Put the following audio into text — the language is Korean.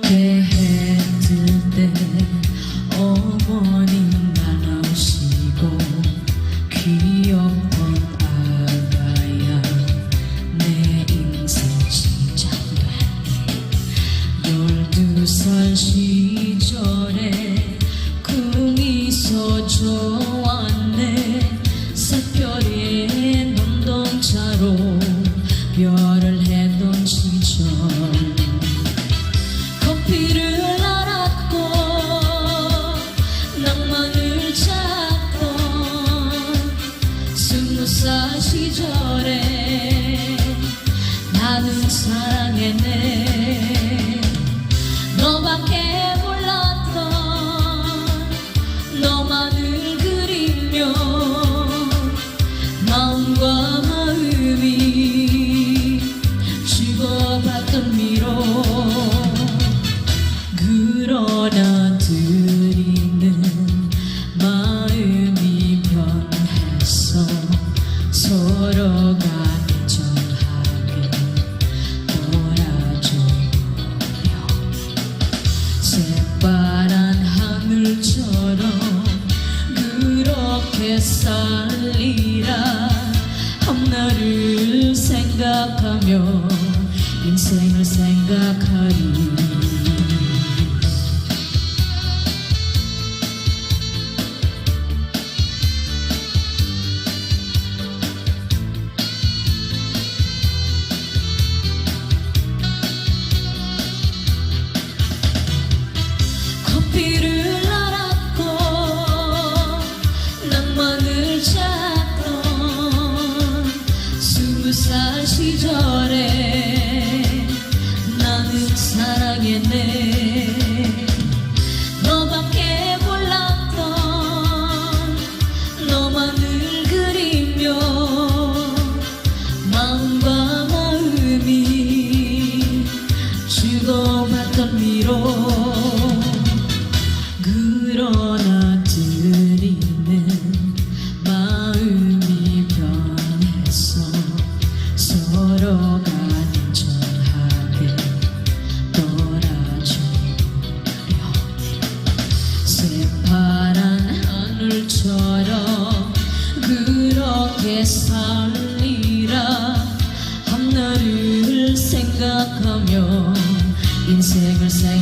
때 해뜰 때 어머님 나오시고 귀엽던 아가야 내 인생 시작돼 열두 살 살 시절에 나는 사랑했네 생각하며 인생을 생각하리 시절에 나는 사랑했네. 너밖에 몰랐던 너만을 그리며 마음과 마음이 주고받던 하늘처럼 그렇게 살리라. 앞날을 생각하며 인생을 생각하리